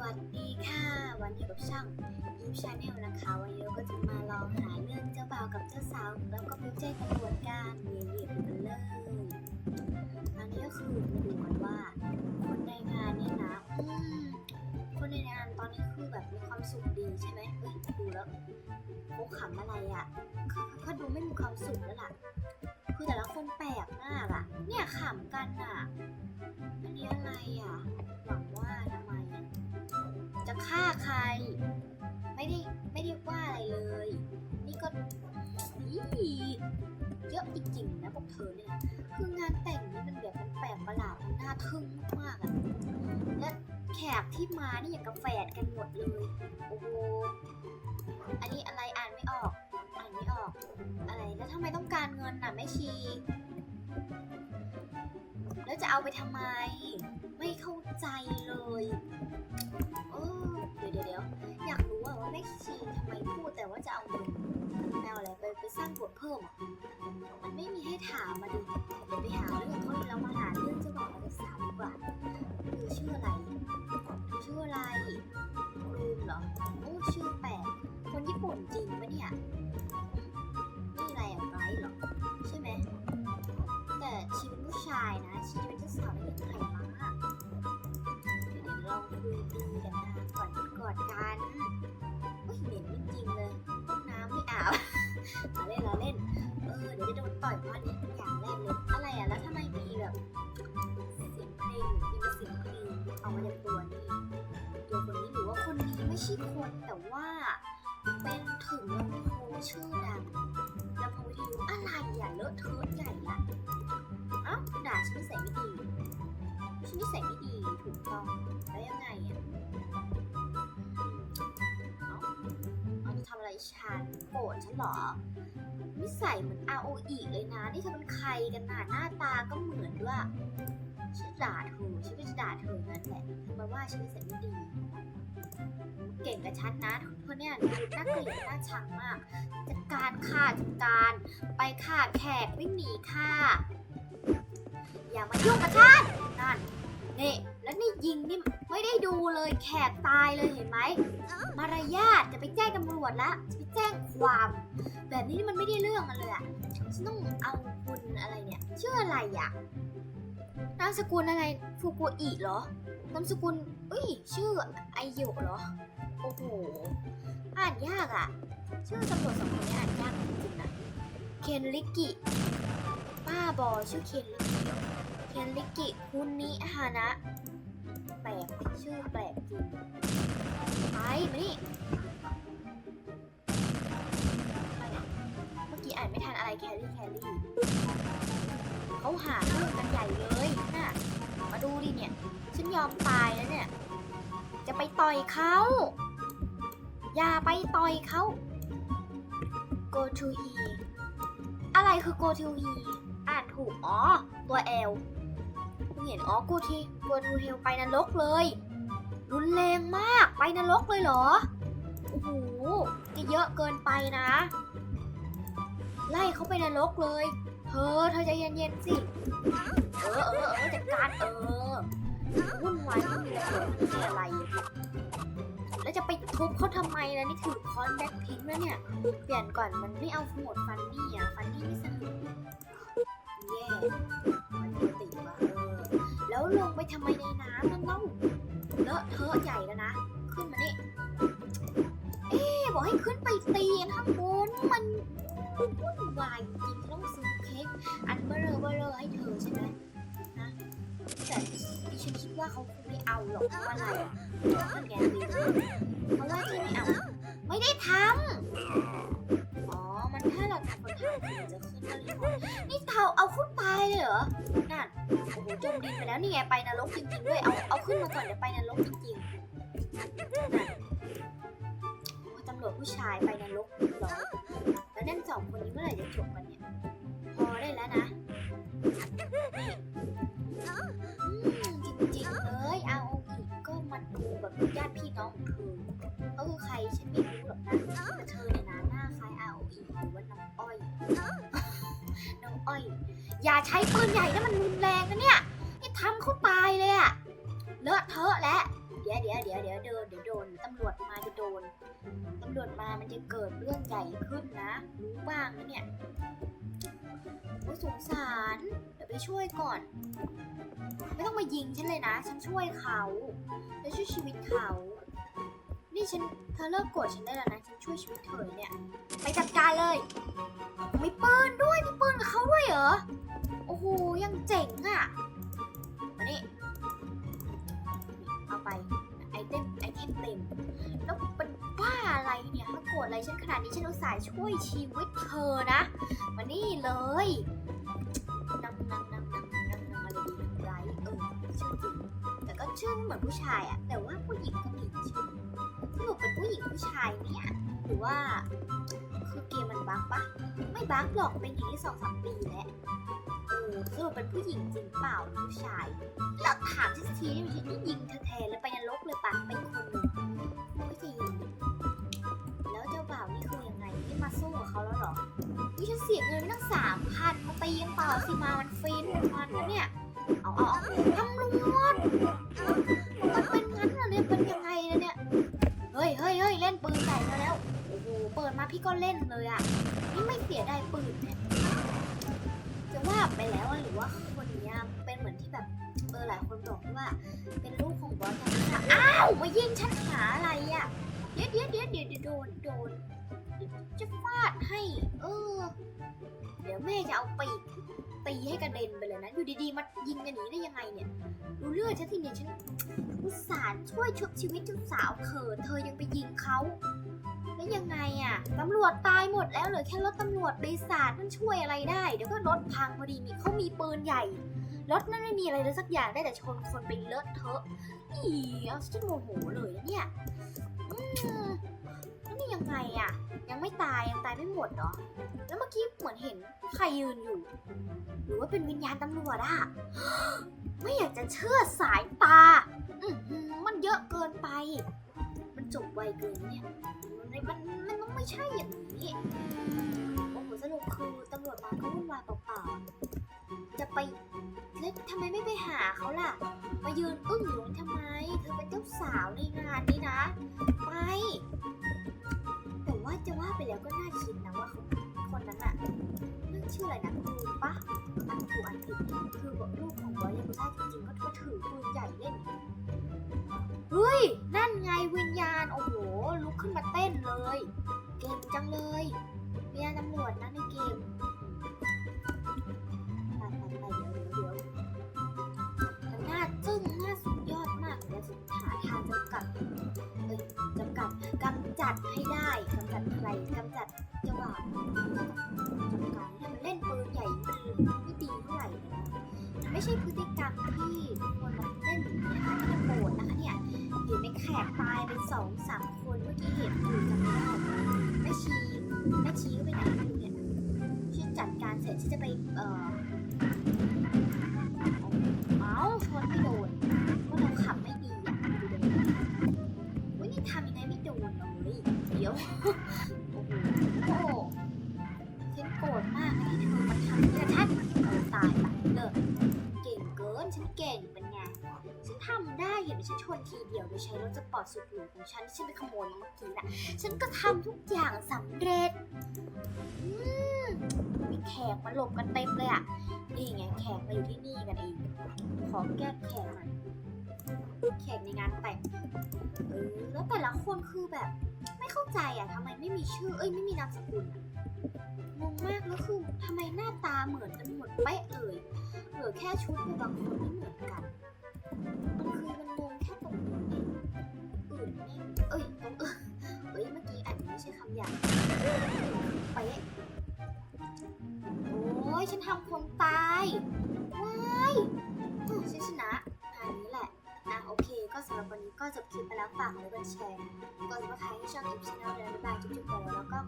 วัสดีค่ะ วันนี้กับช่องยิมชาแนลนะคะ วันนี้เราก็จะมาลองหาเรื่องเจ้าบ่าวกับเจ้าสาว แล้วก็ไปแจ้งตำรวจกันเรียนๆกันเลยอันนี้ก็คือมาดูกันว่า คนในงานเนี่ยนะอืมคนในงานตอนนี้คือแบบมีความสุขดีใช่ไหมเอ้ยดูแล้วเขาขำอะไรอะเขาเขาดูไม่มีความสุขแล้วล่ะ คือแต่ละคนแปลกมากอะ เนี่ยขำกันอะอันนี้อะไรอะหวังว่าทำไมอะ จะฆ่าใคร ไม่ได้ไม่ได้ว่าอะไรเลย นี่ก็อีเยอะจริงๆนะพวกเธอเนี่ยนะคืองานแต่งนี่มันแบบมันแปลกประหลาดมันน่าทึ่งมากๆอะและแขกที่มานี่อย่างกับแฝดกันหมดเลยโอ้โหอันนี้อะไรอ่านไม่ออก อ่านไม่ออก อะไรแล้วทำไมต้องการเงินน่ะแม่ชีแล้วจะเอาไปทำไม ไม่เข้าใจเลย จะเอาเงินแมวอะไรไปไปสร้างบทเพิ่มอะมันไม่มีให้ถามมาดิเดี๋ยวไปหาเรื่องเขาแล้วมาหาเรื่องเจะบอกกับสาวดีกว่า ชื่อดังลำโพงวิทยุอะไรอะเลอะเทอะใหญ่ละเอ้าด่าฉันนิสัยไม่ดีฉันนิสัยไม่ดีถูกต้องแล้วยังไงอะเอ้าเอาจะทำอะไรฉันโกรธฉันเหรอนิสัยเหมือน R O E เลยนะ นี่เธอเป็นใครกันน่ะหน้าตาก็เหมือนด้วย ฉันด่าเธอฉันก็จะด่าเธอนั่นแหละเธอมาว่าฉันนิสัยไม่ดี เก่งกับฉันนะเธอเนี่ยดูน่าเกลียดน่าชังมากจัดการค่ะจัดการ ไปค่ะแขกวิ่งหนีค่ะ อย่ามายุ่งกับฉันนั่นนี่แล้วนี่ยิงนี่ไม่ได้ดูเลยแขกตายเลยเห็นไหมมารยาทจะไปแจ้งตำรวจละจะไปแจ้งความ แบบนี้มันไม่ได้เรื่องกันเลยอะฉันต้องเอาคุณอะไรเนี่ยชื่ออะไรอะ นามสกุลอะไรฟูกุอิเหรอนามสกุลเอ้ย ชื่อไอโยะเหรอ โอ้โห อ่านยากอะชื่อตำรวจสองคนนี้อ่านยากจริงๆนะ เคนริกิ ป้าบอชื่อเคนริกิเคนริกิคุนิฮานะ แปลก ชื่อแปลกจริง ไปมานี่เมื่อกี้อ่านไม่ทันอะไรแคลรี่แคลรี่ เขาหาเรื่องกันใหญ่เลยน่ะมาดูดิเนี่ย ฉันยอมตายแล้วเนี่ย จะไปต่อยเขา อย่าไปต่อยเขา go to he อะไรคือ go to he อ่านถูก อ๋อ ตัว L เพิ่งเห็น อ๋อ go to go to hell ไปนรกเลย รุนแรงมาก ไปนรกเลยเหรอ โอ้โหจะเยอะเกินไปนะ ไล่เขาไปนรกเลย เธอ เธอใจเย็นๆสิ เออเออเออจัดการเออวุ่นวายไม่มีระเบิดไม่มีอะไร แล้วจะไปทุบเขาทำไมล่ะนี่ถือคอนแบ็คพิงแล้วเนี่ย เปลี่ยนก่อนมันไม่เอาหมดฟันนี่อะ ฟันนี่ไม่สนุกแย่มันปกติว่ะเออ แล้วลงไปทำไมในน้ำนั่นเล่าเลอะเทอะใหญ่แล้วนะ ขึ้นมานี่เอ๊บอกให้ขึ้นไปตีนข้างบนมันวุ่นวายจริงต้องซื้อ ว่าเขาคงไม่เอาหรอกเพราะว่าอะไรอะเพราะแกตีเพราะว่าที่ไม่เอาไม่ได้ทำอ๋อ มันถ้าเราทำคนทำมันจะขึ้นมาเลยนี่เทาเอาขึ้นไปเลยเหรอนั่นโอ้โหจมดินไปแล้วนี่ไงไปนรกจริงๆด้วยเอาเอาขึ้นมาก่อนเดี๋ยวไปนรกจริงๆตำรวจผู้ชายไปนรก ใช้ปืนใหญ่นะมันรุนแรงนะเนี่ยนี่ทำเขาตายเลยอะเลอะเทอะแล้วเดี๋ยวเดี๋ยวเดี๋ยวเดี๋ยวเดินเดี๋ยวโดนตำรวจมาจะโดนตำรวจมามันจะเกิดเรื่องใหญ่ขึ้นนะรู้บ้างนะเนี่ยโอ้สงสารเดี๋ยวไปช่วยก่อน ไม่ต้องมายิงฉันเลยนะ ฉันช่วยเขาแล้วช่วยชีวิตเขา นี่ฉันเธอเลิกโกรธฉันได้แล้วนะฉันช่วยชีวิตเธอเนี่ยไปจัดการเลยมีปืนด้วยมีปืนกับเขาด้วยเหรอ โอ้โห ยังเจ๋งอะ่ะ มานี่เอาไป ไอเทมไอเทมเต็ม แล้วเป็นบ้าอะไรเนี่ยมาโกรธอะไรฉันขนาดนี้ฉันอุตส่าห์ช่วยชีวิตเธอนะ มานี่เลยนำนำนำนำนำนำอะไรดีไรเออชื่อจริงแต่ก็ชื่อเหมือนผู้ชายอะแต่ว่าผู้หญิงก็มีชื่อสรุปเป็นผู้หญิงผู้ชายเนี่ยหรือว่าคือเกมมันบั๊กปะไม่บั๊กหรอกเป็นอย่างนี้สองสามปีแล้ว สรุปเป็นผู้หญิงจริงเปล่าผู้ชายหลักฐานที่ทีนี่ฉันนี่ยิงเธอแทนเลยไปนรกเลยปะเป็นคนหนึ่งไม่จริงแล้วเจ้าบ่าวนี่คือยังไงนี่มาสู้กับเขาแล้วหรอนี่ฉันเสียเงินตั้งสามพันมาตีกันต่อสิมามันฟรีทุกวันนะเนี่ยเอาเอาเอาตำรวจมันเป็นงั้นเหรอเนี่ยเป็นยังไงเนี่ยเฮ้ยเฮ้ยเฮ้ยเล่นปืนใส่มาแล้วโอ้โหเปิดมาพี่ก็เล่นเลยอะนี่ไม่เสียดายปืน ว่า เป็นลูกของบอสอ้าวมายิงฉันหาอะไรอะเดี๋ยวเดี๋ยวเดี๋ยวเดี๋ยวโดนโดนจะฟาดให้ เออ เดี๋ยวแม่จะเอาปีกตีให้กระเด็นไปเลยนะ อยู่ดีๆมายิงกันอย่างนี้ได้ยังไงเนี่ยดูเลือดฉันทีเนี่ยฉันอุตส่าห์ช่วยชุบชีวิตเจ้าสาวเขินเธอยังไปยิงเขาแล้วยังไงอะตำรวจตายหมดแล้วเหลือแค่รถตำรวจบริษัทมันช่วยอะไรได้ เดี๋ยวก็รถพังพอดีมีเขามีปืนใหญ่ รถนั่นไม่มีอะไรเลยสักอย่างได้แต่ชนคนไปเลอะเทอะอีเอาฉันโมโหเลยนะเนี่ยอืมแล้วนี่ยังไงอะยังไม่ตายยังตายไม่หมดเหรอ แล้วเมื่อกี้เหมือนเห็นใครยืนอยู่ หรือว่าเป็นวิญญาณตำรวจอะไม่อยากจะเชื่อสายตา อือหือมันเยอะเกินไป มันจบไวเกินเนี่ย มันมันมันต้องไม่ใช่อย่างนี้ โอ้โหสรุปคือตำรวจมาก็วุ่นวายเปล่าๆ จะไป แล้วทำไมไม่ไปหาเขาล่ะ มายืนอึ้งอยู่ทำไม เธอเป็นเจ้าสาวในงานนี้นะไปแต่ว่าจะว่าไปแล้วก็น่าคิดนะว่าเขาคนนั้นอะเรื่องชื่ออะไรนะคูปะอันคูอันผิดคือแบบลูกของบอยยากุซ่าจริงๆก็ก็ถือปืนใหญ่เล่นเฮ้ย นั่นไงวิญญาณ โอ้โห ลุกขึ้นมาเต้นเลย เก่งจังเลยวิญญาณตำรวจนะในเกมำำได้เห็นไหมฉันชนทีเดียวโดยใช้รถสปอร์ตสุดหรูของฉันที่ฉันไปขโมยมาเมื่อกี้น่ะ ฉันก็ทำทุกอย่างสำเร็จ อืมมีแขกมาหลบกันเต็มเลยอะ นี่ไงแขกมาอยู่ที่นี่กันเองขอแก้แขกหน่อยแขกในงานแต่งเออแล้วแต่ละคนคือแบบ ไม่เข้าใจอะทำไมไม่มีชื่อ เอ้ยไม่มีนามสกุลอะงงมากแล้วคือทำไมหน้าตาเหมือนกันหมดเป๊ะเลยเหลือแค่ชุดคือบางคนไม่เหมือนกันมันคือมัน งงแค่ตรงนี้เองอื่นนี่เอ้ยตรงเอ้ยเมื่อกี้อันนี้ไม่ใช่คำหยาบเป๊ะโอ้ยฉันทำคนตายว้ายฉันชนะงานนี้แหละนะโอเค ก็สำหรับวันนี้ก็จบคลิปไปแล้วฝากไว้กดแชร์กดซับสไครต์ให้ช่องอิฟชาแนลเลยบ๊ายบายจุ๊บๆไปแล้วแล้วก็